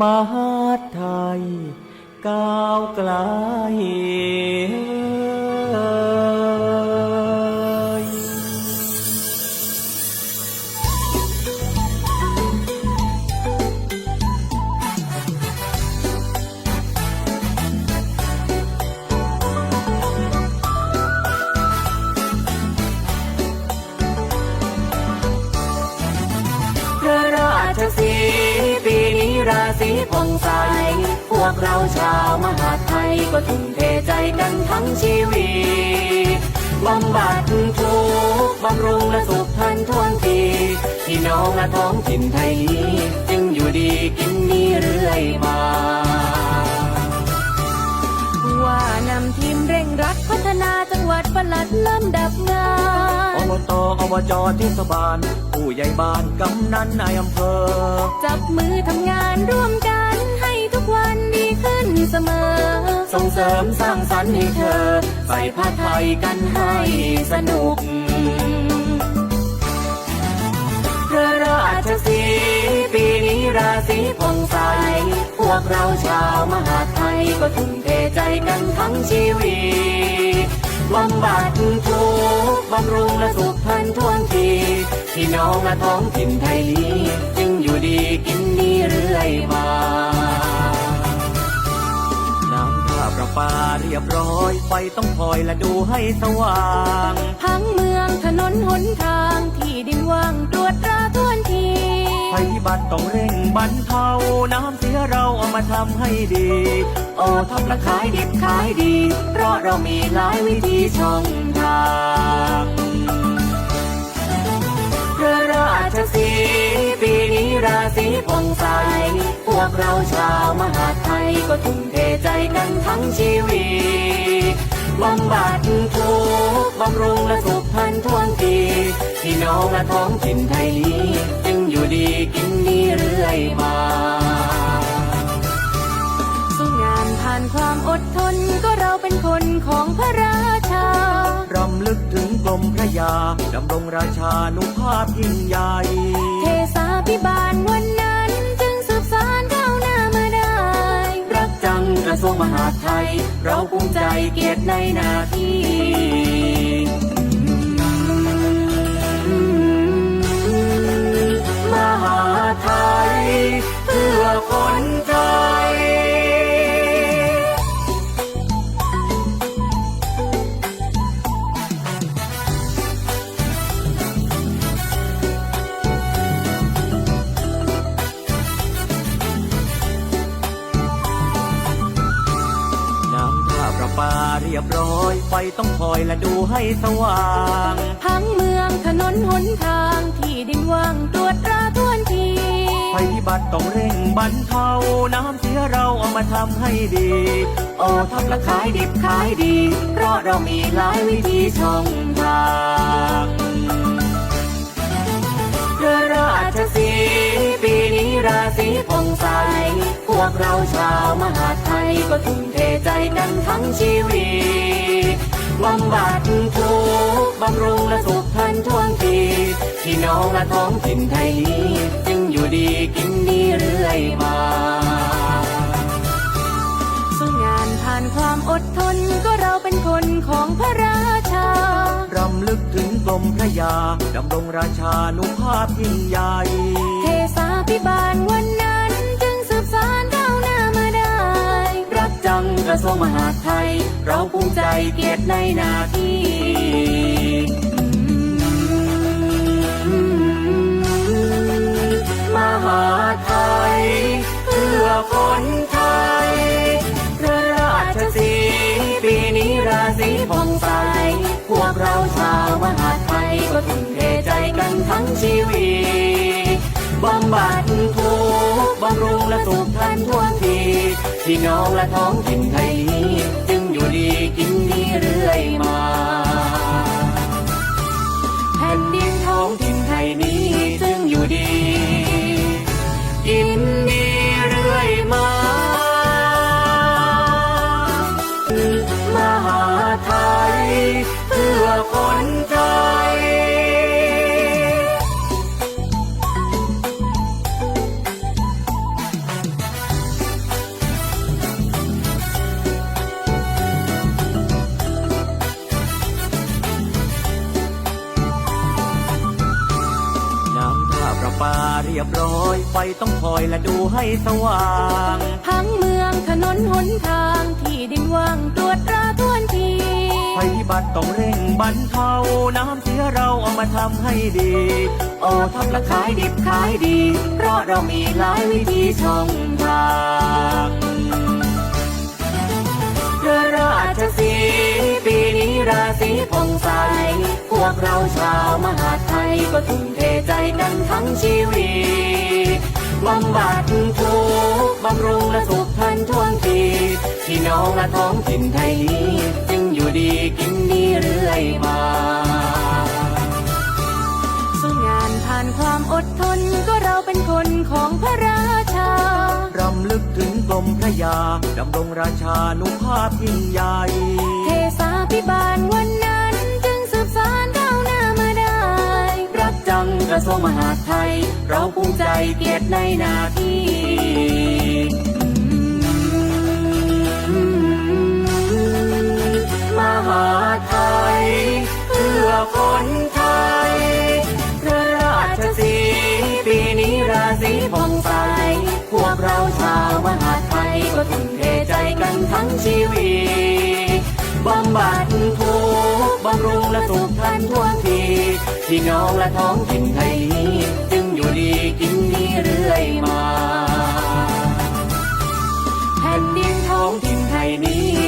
มหาไทยก้าวไกล ผ่องใส พวกเราชาวมหาไทยก็ทุ่มเทใจกันทั้งชีวิตบำบัดทุกข์บำรุงและสุขทันท่วงทีพี่น้องและท้องถิ่นไทยนี้จึงอยู่ดีกินดีเรื่อยมาว่านำทีมเร่งรัดพัฒนาจังหวัดประหลัดลำดับงาน อบตอบจเทศบาล ผู้ใหญ่บ้านกำนันนายอำเภอ จับมือทำงานร่วมกันให้ทุกวันดีขึ้นเสมอ ส่งเสริมสร้างสรรค์ให้เธอ ใส่ผ้าไทยกันให้สนุกพระราชสีปีนี้ราศีผ่องใส พวกเราชาวมหาดไทยก็ทุ่มเทใจกันทั้งชีวิตบำบัดทุกข์บำรุงและสุขพันท่วงทีพี่น้องและท้องถิ่นไทยนี้ จึงอยู่ดีกินดีเรื่อยมา ประปาเรียบร้อย ไฟต้องคอยและดูให้สว่างพังเมืองถนนหนทางที่ดินว่างตรวจตราทวนทีภัยพิบัติต้องเร่งบรรเทา น้ำเสียเราเอามาทำให้ดี โอ้ทำและขายดิบขายดี เพราะเรามีหลายวิธีช่องทางพระราชสีปีนี้ราศีผ่องใสพ วกเราชาวมหาดไทยก็ทุ่มเทใจกันทั้งชีวิตบำบัดทุกข์บำรุงและสุขพันท่วงทีพี่น้องและท้องถิ่นไทยนี้จึงอยู่ดีกินดีเรื่อยมาสู้งานผ่านความอดทนก็เราเป็นคนของพระราชารำลึกถึงกรมพระยาดำรงราชานุภาพยิ่งใหญ่ เทสาพิบาลวันนั้น กระทรวงมหาดไทย เราภูมิใจเกียรติในหน้าที่มหาไทยเพื่อคนไทย เรียบร้อย ไฟต้องคอยและดูให้สว่างพังเมืองถนนหนทางที่ดินว่างตรวจตราทวนทีภัยพิบัติต้องเร่งบรรเทา น้ำเสียเราเอามาทำให้ดี โอ้ทำและขายดิบขายดี เพราะเรามีหลายวิธีช่องทางพระราชสีปีนี้ราศีผ่องใส พวกเราชาวมหาดไทยก็ทุ่มเทใจกันทั้งชีวิตบำบัดทุกข์บำรุงและสุขทันท่วงทีพี่น้องและท้องถิ่นไทยนี้จึงอยู่ดีกินดีเรื่อยมาสู้งานผ่านความอดทนก็เราเป็นคนของพระราชารำลึกถึงกรมพระยาดำรงราชานุภาพยิ่งใหญ่ ทรวงมหาดไทย เราภูมิใจเกียรติในนาที่มหาดไทย เพื่อคนไทยพระราชสีปีนี้ราศีผ่องใส พวกเราชาวมหาดไทย ก็ทุ่มเทใจกันทั้งชีวิตบำบัดทุกบำรุงและสุขทันทั่วที พี่น้องและท้องถิ่นไทยนี้จึงอยู่ดีกินดีเรื่อยมา ประปาเรียบร้อย ไฟต้องคอยและดูให้สว่างทั้งเมืองถนนหนทางที่ดินว่างตรวจตราทวนทีภัยพิบัติต้องเร่งบรรเทาน้ำเสียเราเอามาทำให้ดีโอ้ทำละขายดิบขายดี เพราะเรามีหลายวิธีช่องทางพระราชสีห์ปีนี้ราศีผ่องใส พวกเราชาวมหาไทยก็ทุ่มเทใจกันทั้ง ชีวิตบำบัดทุกข์บำรุงและสุขทันท่วงทีพี่น้องและท้องถิ่นไทยนี้จึงอยู่ดีกินดีเรื่อยมาสู้งานผ่านความอดทนก็เราเป็นคนของพระราชารำลึกถึงกรมพระยาดำรงราชานุภาพยิ่งใหญ่ เทสาพิบาลวั ระทรวงมหาดไทย เราภูมิใจเกียรติในนาที่มหาไทย เพื่อคนไทย พระราชสีปีนี้ราศีผ่องใส พวกเราชาวมหาดไทย ก็ทุ่มเทใจกันทั้งชีวิตบำบัดทุกบำรุงและสุขทันท่วงที พี่น้องและท้องถิ่นไทยนี้จึงอยู่ดีกินดีเรื่อยมาแผ่นดินท้องถิ่นไทยนี้